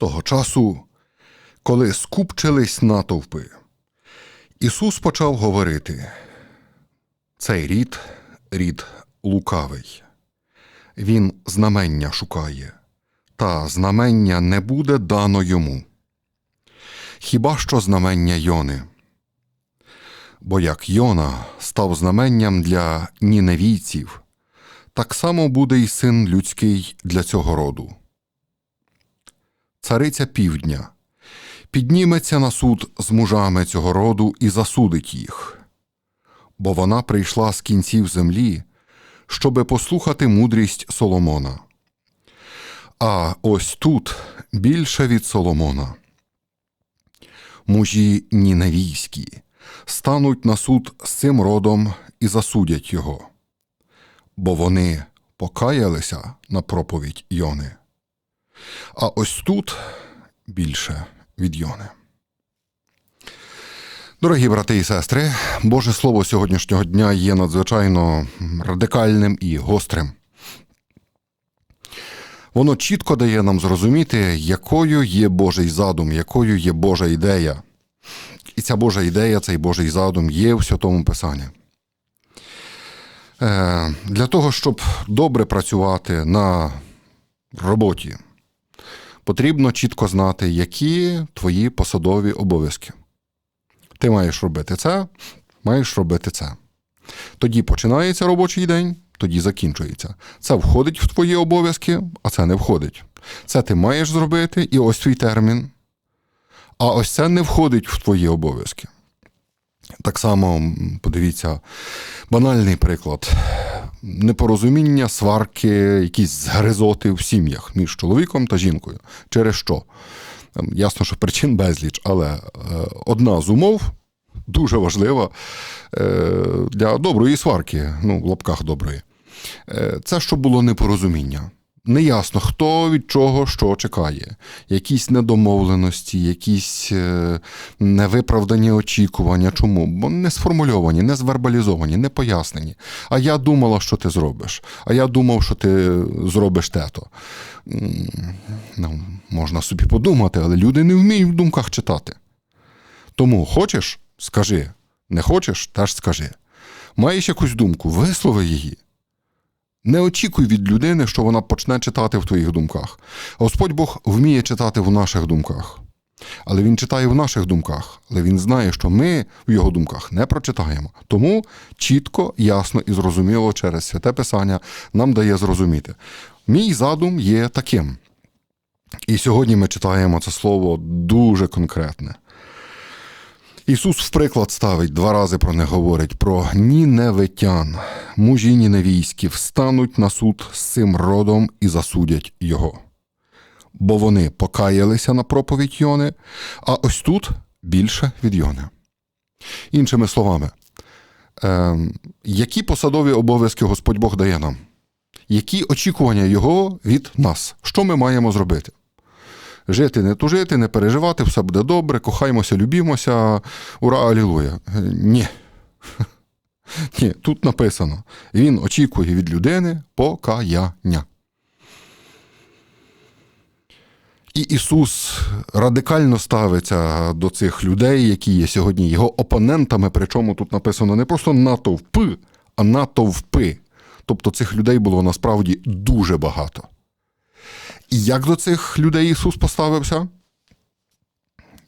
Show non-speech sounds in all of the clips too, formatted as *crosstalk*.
Того часу, коли скупчились натовпи, Ісус почав говорити: цей рід рід лукавий. Він знамення шукає, та знамення не буде дано йому. Хіба що знамення Йони. Бо як Йона став знаменням для ніневійців, так само буде й син людський для цього роду. Цариця півдня підніметься на суд з мужами цього роду і засудить їх, бо вона прийшла з кінців землі, щоби послухати мудрість Соломона. А ось тут більше від Соломона. Мужі ніневійські стануть на суд з цим родом і засудять його, бо вони покаялися на проповідь Йони. А ось тут більше від Йони. Дорогі брати і сестри, Боже Слово сьогоднішнього дня є надзвичайно радикальним і гострим. Воно чітко дає нам зрозуміти, якою є Божий задум, якою є Божа ідея. І ця Божа ідея, цей Божий задум є в Святому Писанні. Е, Для того, щоб добре працювати на роботі, потрібно чітко знати, які твої посадові обов'язки. Ти маєш робити це, маєш робити це. Тоді починається робочий день, тоді закінчується. Це входить в твої обов'язки, а це не входить. Це ти маєш зробити, і ось твій термін. А ось це не входить в твої обов'язки. Так само, подивіться, банальний приклад: непорозуміння, сварки, якісь згризоти в сім'ях між чоловіком та жінкою. Через що? Ем, Ясно, що причин безліч, але е, одна з умов дуже важлива е, для доброї сварки, ну, в лапках доброї. Е, Це що було непорозуміння. Неясно, хто від чого що чекає, якісь недомовленості, якісь е, невиправдані очікування. Чому? Бо не сформульовані, не звербалізовані, не пояснені. А я думала, що ти зробиш. А я думав, що ти зробиш те-то. Ну, можна собі подумати, але люди не вміють в думках читати. Тому хочеш, скажи. Не хочеш, теж скажи. Маєш якусь думку, вислови її. Не очікуй від людини, що вона почне читати в твоїх думках. Господь Бог вміє читати в наших думках. Але Він читає в наших думках, але Він знає, що ми в його думках не прочитаємо. Тому чітко, ясно і зрозуміло через святе Писання нам дає зрозуміти. Мій задум є таким. І сьогодні ми читаємо це слово дуже конкретне. Ісус в приклад ставить, два рази про не говорить, про ніневитян, мужі ніневійські, встануть на суд з цим родом і засудять його. Бо вони покаялися на проповідь Йони, а ось тут більше від Йони. Іншими словами, е, які посадові обов'язки Господь Бог дає нам? Які очікування Його від нас? Що ми маємо зробити? Жити, не тужити, не переживати, все буде добре, кохаймося, любімося, ура, алілуя. Ні. *laughs* Ні, тут написано: Він очікує від людини покаяння. І Ісус радикально ставиться до цих людей, які є сьогодні його опонентами, причому тут написано не просто натовпи, а натовпи. Тобто цих людей було насправді дуже багато. І як до цих людей Ісус поставився?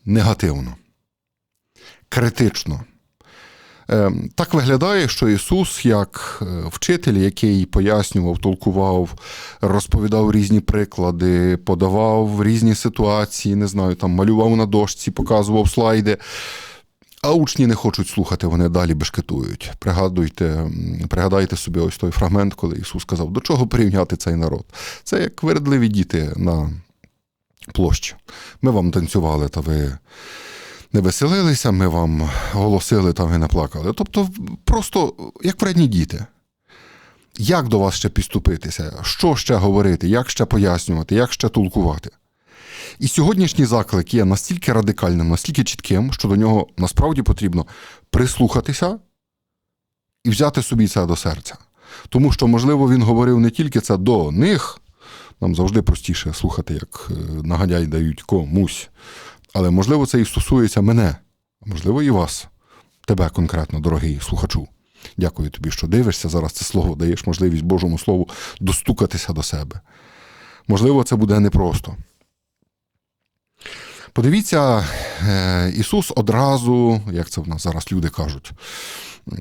Негативно, критично. Е, Так виглядає, що Ісус, як е, вчитель, який пояснював, толкував, розповідав різні приклади, подавав різні ситуації, не знаю, там малював на дошці, показував слайди. А учні не хочуть слухати, вони далі бешкетують. Пригадуйте, пригадайте собі ось той фрагмент, коли Ісус сказав, до чого порівняти цей народ. Це як вередливі діти на площі. Ми вам танцювали, та ви не веселилися, ми вам голосили, та ви не плакали. Тобто, просто як вредні діти. Як до вас ще підступитися? Що ще говорити, як ще пояснювати, як ще толкувати? І сьогоднішній заклик є настільки радикальним, настільки чітким, що до нього насправді потрібно прислухатися і взяти собі це до серця. Тому що, можливо, він говорив не тільки це до них, Нам завжди простіше слухати, як е, нагадяй дають комусь. Але можливо, це і стосується мене, а можливо, і вас, тебе конкретно, дорогий слухачу. Дякую тобі, що дивишся зараз це слово, даєш можливість Божому Слову достукатися до себе. Можливо, це буде непросто. Подивіться, е, Ісус одразу, як це в нас зараз люди кажуть, е,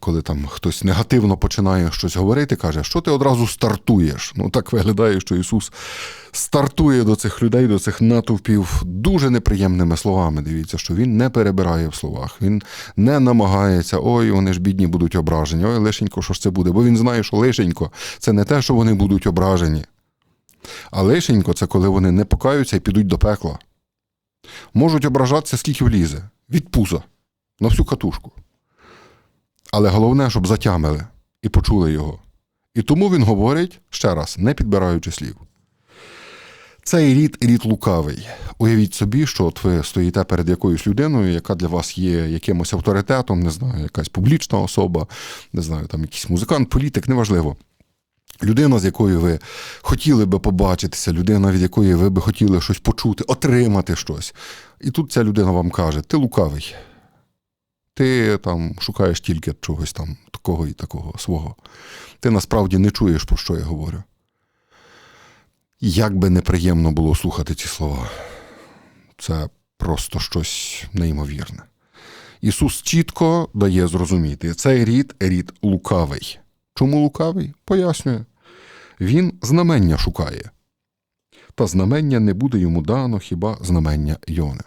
коли там хтось негативно починає щось говорити, каже, що ти одразу стартуєш. Ну так виглядає, що Ісус стартує до цих людей, до цих натовпів дуже неприємними словами. Дивіться, що Він не перебирає в словах, Він не намагається, ой, вони ж бідні будуть ображені, ой, лишенько, що ж це буде? Бо він знає, що лишенько це не те, що вони будуть ображені. А лишенько це коли вони не покаються і підуть до пекла. Можуть ображатися, скільки влізе, від пуза, на всю катушку. Але головне, щоб затямили і почули його. І тому він говорить ще раз, не підбираючи слів. Цей рід рід лукавий. Уявіть собі, що от ви стоїте перед якоюсь людиною, яка для вас є якимось авторитетом, не знаю, якась публічна особа, не знаю, там якийсь музикант, політик, неважливо. Людина, з якою ви хотіли би побачитися, людина, від якої ви би хотіли щось почути, отримати щось. І тут ця людина вам каже: ти лукавий. Ти там шукаєш тільки чогось там такого і такого свого. Ти насправді не чуєш, про що я говорю. Як би неприємно було слухати ці слова. Це просто щось неймовірне. Ісус чітко дає зрозуміти, цей рід рід лукавий. Чому лукавий? Пояснює. Він знамення шукає. Та знамення не буде йому дано хіба знамення Йони.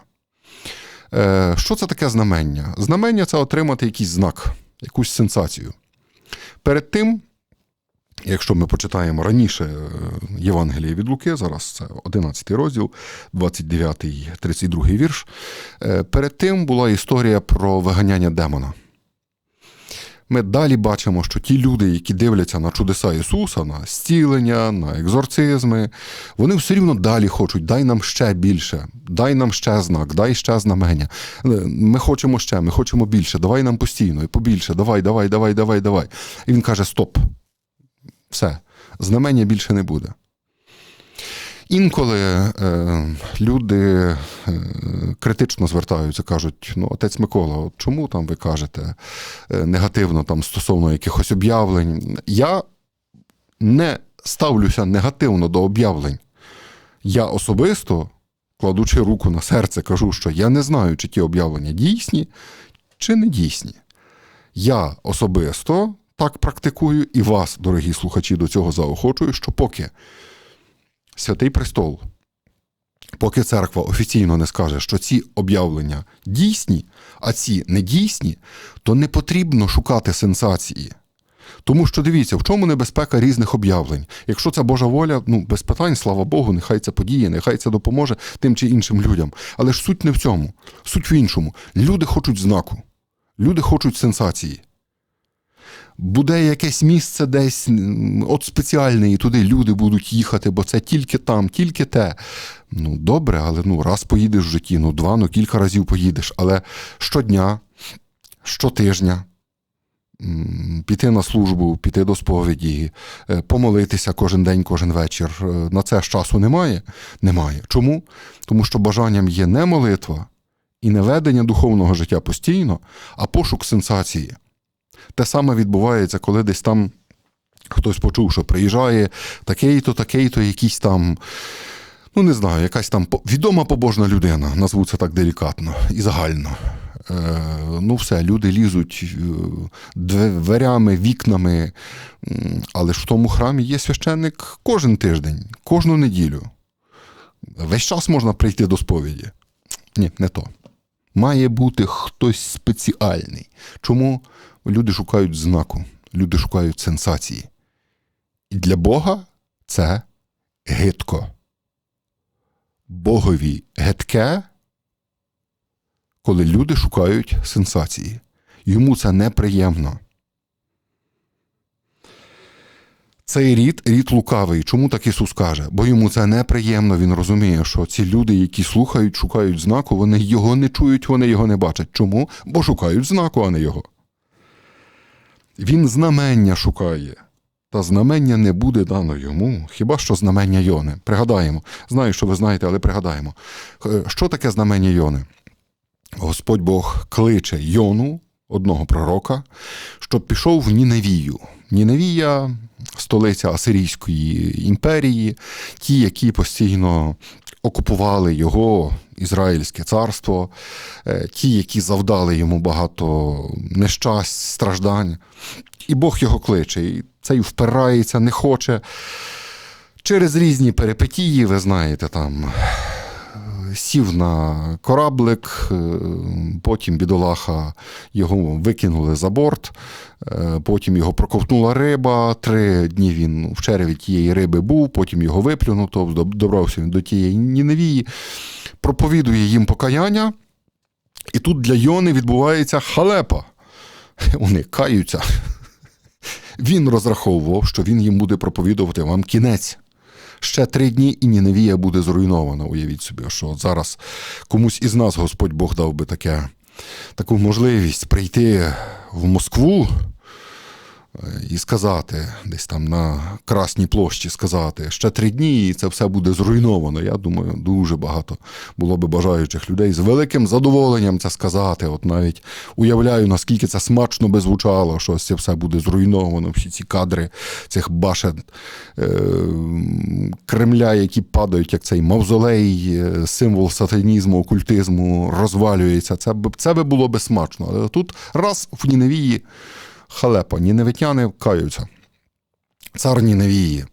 Е, що це таке знамення? Знамення це отримати якийсь знак, якусь сенсацію. Перед тим, якщо ми почитаємо раніше е, Євангеліє від Луки, зараз це 11 розділ, 29, 32 вірш. е, Перед тим була історія про виганяння демона. Ми далі бачимо, що ті люди, які дивляться на чудеса Ісуса, на зцілення, на екзорцизми, вони все рівно далі хочуть, дай нам ще більше, дай нам ще знак, дай ще знамення. Е, Ми хочемо ще, ми хочемо більше, давай нам постійно і побільше, давай, давай, давай, давай, давай. І він каже: Стоп, все, знамення більше не буде. Інколи е, люди е, критично звертаються, кажуть: ну, отець Микола, от чому там ви кажете е, негативно там стосовно якихось об'явлень? Я не ставлюся негативно до об'явлень. Я особисто, кладучи руку на серце, кажу, що я не знаю, чи ті об'явлення дійсні, чи не дійсні. Я особисто так практикую і вас, дорогі слухачі, до цього заохочую, що поки Святий Престол, поки церква офіційно не скаже, що ці об'явлення дійсні, а ці не дійсні, то не потрібно шукати сенсації. Тому що дивіться, в чому небезпека різних об'явлень. Якщо це Божа воля, ну без питань, слава Богу, нехай це подіє, нехай це допоможе тим чи іншим людям. Але ж суть не в цьому, суть в іншому. Люди хочуть знаку, люди хочуть сенсації. Буде якесь місце десь от спеціальне, і туди люди будуть їхати, бо це тільки там, тільки те. Ну, добре, але ну, раз поїдеш в житті, ну два, ну кілька разів поїдеш. Але щодня, щотижня піти на службу, піти до сповіді, е, помолитися кожен день, кожен вечір. е, На це ж часу немає? Немає. Чому? Тому що бажанням є не молитва і не ведення духовного життя постійно, а пошук сенсації. Те саме відбувається, коли десь там хтось почув, що приїжджає такий-то, такий-то, якийсь там, ну не знаю, якась там відома побожна людина, назву це так делікатно і загально. Е, ну, все, люди лізуть е, дверями, вікнами, але ж в тому храмі є священник кожен тиждень, кожну неділю. Весь час можна прийти до сповіді. Ні, не то. Має бути хтось спеціальний. Чому люди шукають знаку, люди шукають сенсації. І для Бога це гидко. Богові гидке, коли люди шукають сенсації. Йому це неприємно. Цей рід рід лукавий. Чому так Ісус каже? Бо йому це неприємно. Він розуміє, що ці люди, які слухають, шукають знаку, вони його не чують, вони його не бачать. Чому? Бо шукають знаку, а не його. Він знамення шукає. Та знамення не буде дано йому, хіба що знамення Йони. Пригадаємо. Знаю, що ви знаєте, але пригадаємо. Е, Що таке знамення Йони? Господь Бог кличе Йону, одного пророка, щоб пішов в Ніневію. Ніневія столиця Асирійської імперії, ті, які постійно окупували його Ізраїльське царство, е, ті, які завдали йому багато нещасть, страждань. І Бог його кличе, і цей впирається, не хоче. Через різні перипетії, ви знаєте, там сів на кораблик, е, потім бідолаха його викинули за борт, е, потім його проковтнула риба. Три дні він в череві тієї риби був, потім його виплюнув, тобто добрався він до тієї Ніневії, проповідує їм покаяння. І тут для Йони відбувається халепа. *laughs* Вони каються. *laughs* Він розраховував, що він їм буде проповідувати вам кінець. Ще три дні і Ніневія буде зруйнована. Уявіть собі, що зараз комусь із нас Господь Бог дав би таке, таку можливість прийти в Москву і сказати, десь там на Красній площі сказати, ще три дні і це все буде зруйновано. Я думаю, дуже багато було би бажаючих людей з великим задоволенням це сказати. От навіть уявляю, наскільки це смачно би звучало, що це все буде зруйновано, всі ці кадри цих башен е, Кремля, які падають, як цей мавзолей, е, символ сатанізму, окультизму, розвалюється. Це б це би було би смачно. Але тут раз в Ніневії халепа, ніневитяни каються. Цар Ніневії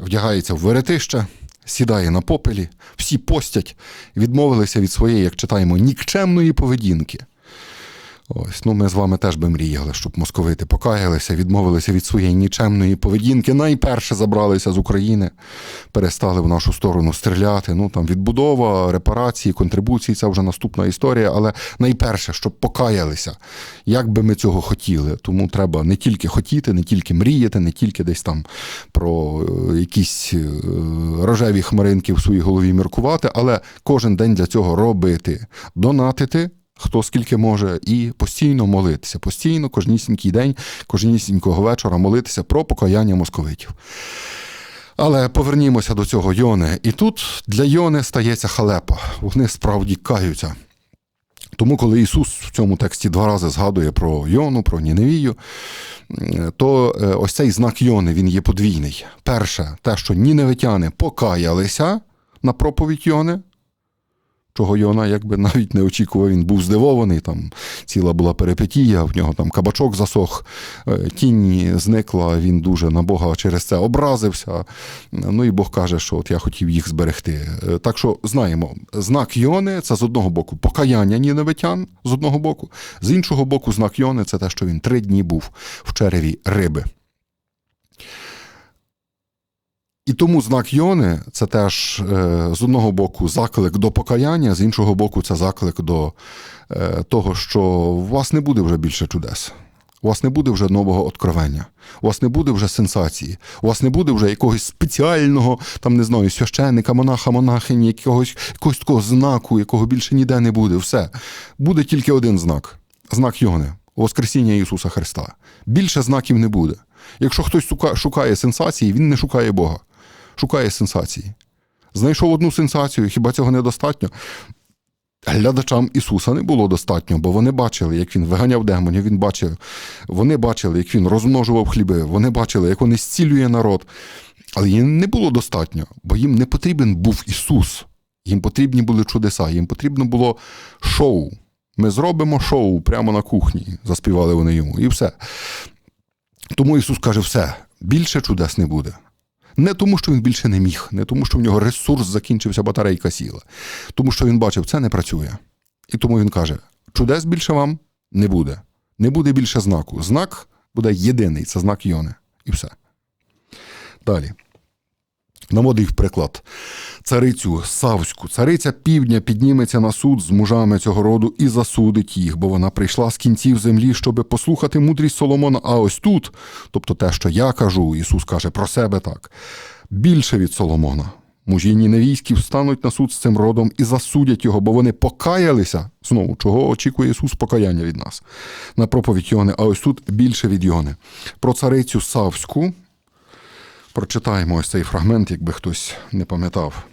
вдягається в веретище, сідає на попелі, всі постять, відмовилися від своєї, як читаємо, нікчемної поведінки. Ось, ну ми з вами теж би мріяли, щоб московити покаялися, відмовилися від своєї нічемної поведінки. Найперше забралися з України, перестали в нашу сторону стріляти. Ну там відбудова, репарації, контрибуції це вже наступна історія. Але найперше, щоб покаялися, як би ми цього хотіли. Тому треба не тільки хотіти, не тільки мріяти, не тільки десь там про е, якісь е, рожеві хмаринки в своїй голові міркувати, але кожен день для цього робити, донатити хто скільки може, і постійно молитися, постійно, кожнісінький день, кожнісінького вечора молитися про покаяння московитів. Але повернімося до цього Йони. І тут для Йони стається халепа. Вони справді каються. Тому, коли Ісус в цьому тексті два рази згадує про Йону, про Ніневію, то е, ось цей знак Йони він є подвійний. Перше, те, що ніневитяни покаялися на проповідь Йони, чого Йона якби навіть не очікував, він був здивований. Там ціла була перипетія, в нього там кабачок засох, е, тінь зникла, він дуже на Бога через це образився. Ну і Бог каже, що от я хотів їх зберегти. Е, так що знаємо, знак Йони це з одного боку покаяння ніневитян, з одного боку, з іншого боку, знак Йони це те, що він три дні був в череві риби. І тому знак Йони це теж е, з одного боку заклик до покаяння, з іншого боку, це заклик до е, того, що у вас не буде вже більше чудес. У вас не буде вже нового откровення, у вас не буде вже сенсації, у вас не буде вже якогось спеціального, там не знаю, священника, монаха, монахині, якогось, якогось такого знаку, якого більше ніде не буде. Все. Буде тільки один знак знак Йони, Воскресіння Ісуса Христа. Більше знаків не буде. Якщо хтось шукає сенсації, він не шукає Бога шукає сенсації. Знайшов одну сенсацію, хіба цього недостатньо? Глядачам Ісуса не було достатньо, бо вони бачили, як він виганяв демонів, він бачив, вони бачили, як він розмножував хліби, вони бачили, як він зцілює народ. Але їм не було достатньо, бо їм не потрібен був Ісус. Їм потрібні були чудеса, їм потрібно було шоу. Ми зробимо шоу прямо на кухні, заспівали вони йому, і все. Тому Ісус каже: все, більше чудес не буде. Не тому, що він більше не міг, не тому, що в нього ресурс закінчився, батарейка сіла. Тому що він бачив, це не працює. І тому він каже: чудес більше вам не буде. Не буде більше знаку. Знак буде єдиний це знак Йони. І все. Далі. Наводив приклад. Царицю Савську, цариця півдня підніметься на суд з мужами цього роду і засудить їх, бо вона прийшла з кінців землі, щоби послухати мудрість Соломона. А ось тут, тобто те, що я кажу, Ісус каже про себе так, більше від Соломона. Мужі Ніневійські встануть на суд з цим родом і засудять його, бо вони покаялися. Знову, чого очікує Ісус покаяння від нас на проповідь Йони, а ось тут більше від Йони. Про царицю Савську Прочитаємо ось цей фрагмент, якби хтось не пам'ятав.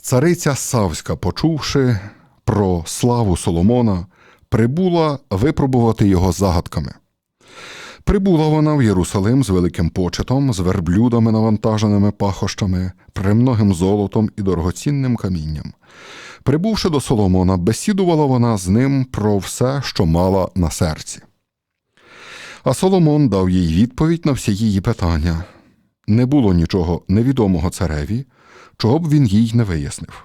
Цариця Савська, почувши про славу Соломона, прибула випробувати його загадками. Прибула вона в Єрусалим з великим почетом, з верблюдами, навантаженими пахощами, премногим золотом і дорогоцінним камінням. Прибувши до Соломона, бесідувала вона з ним про все, що мала на серці. А Соломон дав їй відповідь на всі її питання. Не було нічого невідомого цареві, чого б він їй не вияснив.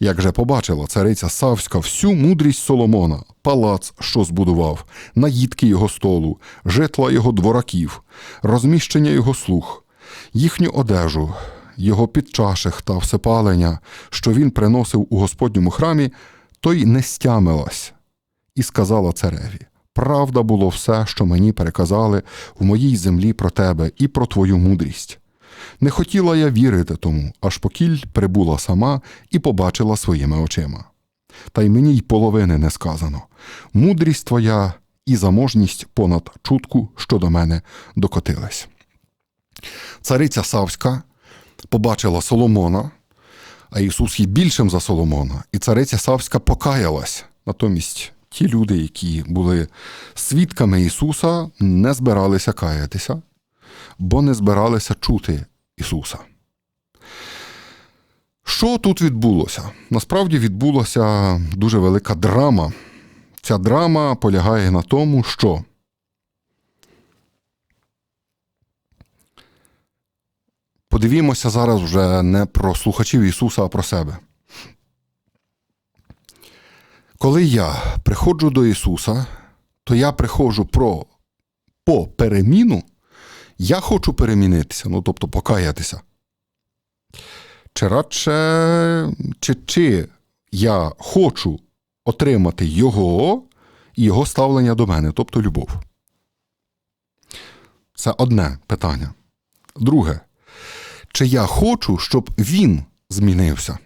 Як же побачила цариця Савська всю мудрість Соломона, палац, що збудував, наїдки його столу, житла його двораків, розміщення його слуг, їхню одежу, його підчаших та всепалення, що він приносив у Господньому храмі, то й не стямилась, і сказала цареві: Правда було все, що мені переказали в моїй землі про тебе і про твою мудрість. Не хотіла я вірити тому, аж покіль прибула сама і побачила своїми очима. Та й мені й половини не сказано. Мудрість твоя і заможність понад чутку, що до мене докотились. Цариця Савська побачила Соломона, а Ісус є більшим за Соломона, і цариця Савська покаялась. Натомість ті люди, які були свідками Ісуса, не збиралися каятися, бо не збиралися чути Ісуса. Що тут відбулося? Насправді відбулася дуже велика драма. Ця драма полягає на тому, що подивімося зараз вже не про слухачів Ісуса, а про себе. Коли я приходжу до Ісуса, то я приходжу про по переміну, я хочу перемінитися, ну тобто покаятися. Чи радше, чи, чи я хочу отримати Його і Його ставлення до мене, тобто любов. Це одне питання. Друге, чи я хочу, щоб він змінився?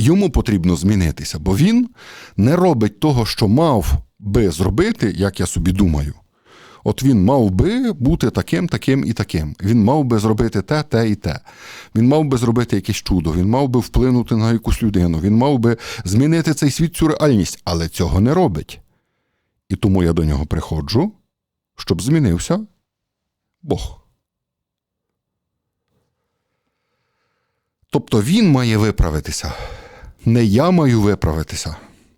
Йому потрібно змінитися, бо він не робить того, що мав би зробити, як я собі думаю. От він мав би бути таким, таким і таким. Він мав би зробити те, те і те. Він мав би зробити якесь чудо, він мав би вплинути на якусь людину, він мав би змінити цей світ, цю реальність, але цього не робить. І тому я до нього приходжу, щоб змінився Бог. Тобто він має виправитися. Не я маю виправитися,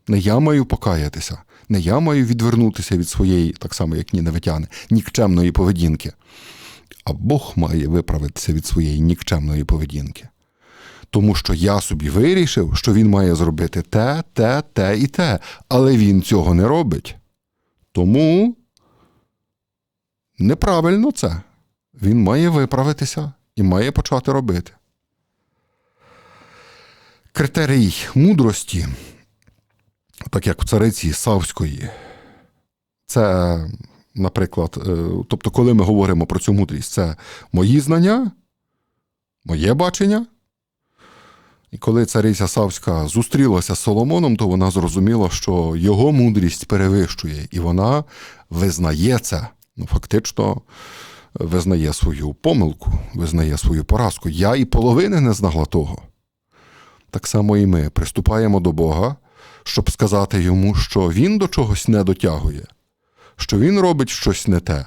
не я маю покаятися, не я маю відвернутися від своєї, так само як ніневитяни, нікчемної поведінки. А Бог має виправитися від своєї нікчемної поведінки. Тому що я собі вирішив, що він має зробити те, те, те і те, але він цього не робить. Тому неправильно це. Він має виправитися і має почати робити. Критерій мудрості, так як в цариці Савської, це, наприклад, е, тобто, коли ми говоримо про цю мудрість, це мої знання, моє бачення. І коли цариця Савська зустрілася з Соломоном, то вона зрозуміла, що його мудрість перевищує, і вона визнає це. Ну, фактично, визнає свою помилку, визнає свою поразку. Я і половини не знала того. Так само і ми приступаємо до Бога, щоб сказати йому, що Він до чогось не дотягує, що Він робить щось не те,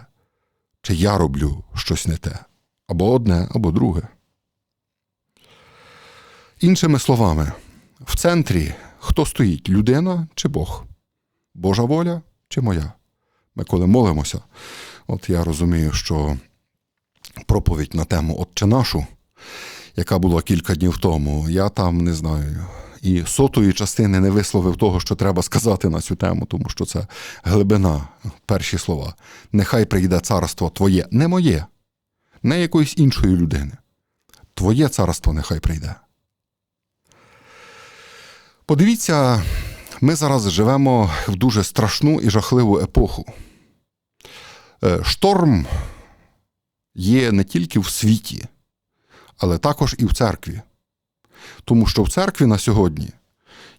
чи я роблю щось не те, або одне, або друге. Іншими словами, в центрі хто стоїть людина чи Бог? Божа воля чи моя? Ми коли молимося, от я розумію, що проповідь на тему Отче нашу яка була кілька днів тому, я там не знаю. І сотої частини не висловив того, що треба сказати на цю тему, тому що це глибина, перші слова. Нехай прийде царство Твоє, не моє, не якоїсь іншої людини. Твоє царство нехай прийде. Подивіться, ми зараз живемо в дуже страшну і жахливу епоху. Е, шторм є не тільки в світі, але також і в церкві. Тому що в церкві на сьогодні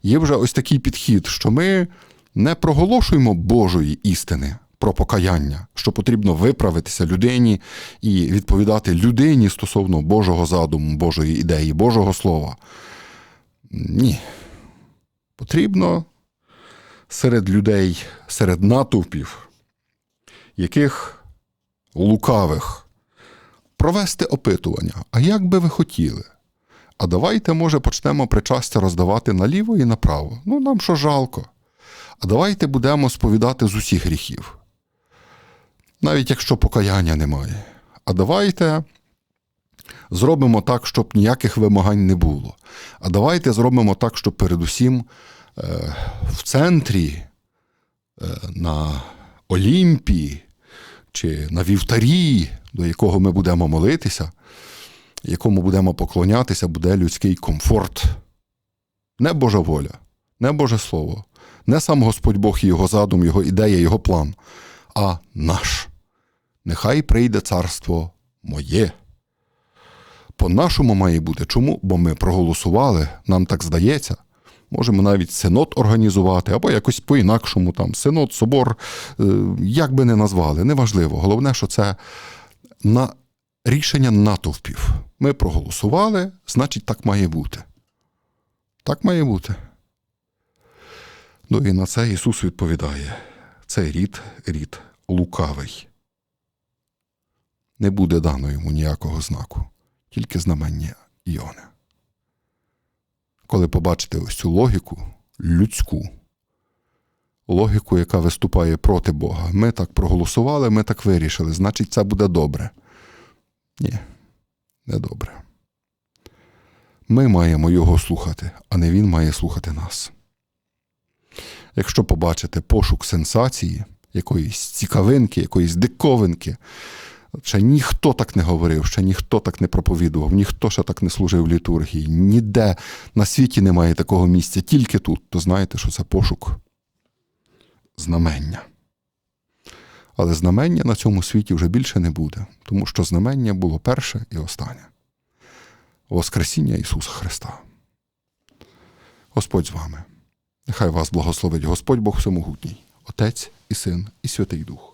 є вже ось такий підхід, що ми не проголошуємо Божої істини, про покаяння, що потрібно виправитися людині і відповідати людині стосовно Божого задуму, Божої ідеї, Божого Слова. Ні. Потрібно серед людей, серед натовпів, яких лукавих, провести опитування. А як би ви хотіли? А давайте, може, почнемо причастя роздавати наліво і направо. Ну, нам що жалко. А давайте будемо сповідати з усіх гріхів. Навіть якщо покаяння немає. А давайте зробимо так, щоб ніяких вимагань не було. А давайте зробимо так, щоб передусім е, в центрі, е, на Олімпії чи на вівтарі, до якого ми будемо молитися, якому будемо поклонятися, буде людський комфорт. Не Божа воля, не Боже Слово, не сам Господь Бог і його задум, його ідея, його план, а наш. Нехай прийде царство моє. По-нашому має бути. Чому? Бо ми проголосували, нам так здається. Можемо навіть синод організувати, або якось по-інакшому там синод, собор, е, як би не назвали, неважливо. Головне, що це на рішення натовпів. Ми проголосували, значить, так має бути. Так має бути. Ну і на це Ісус відповідає: цей рід рід лукавий. Не буде дано йому ніякого знаку, тільки знамення Іони. Коли побачите ось цю логіку, людську, логіку, яка виступає проти Бога, ми так проголосували, ми так вирішили, значить, це буде добре. Ні, не добре. Ми маємо його слухати, а не він має слухати нас. Якщо побачите пошук сенсації, якоїсь цікавинки, якоїсь диковинки, ще ніхто так не говорив, ще ніхто так не проповідував, ніхто ще так не служив в літургії, ніде на світі немає такого місця, тільки тут, то знаєте, що це пошук знамення. Але знамення на цьому світі вже більше не буде, тому що знамення було перше і останнє. Воскресіння Ісуса Христа. Господь з вами. Нехай вас благословить Господь Бог Всемогутній, Отець і Син, і Святий Дух.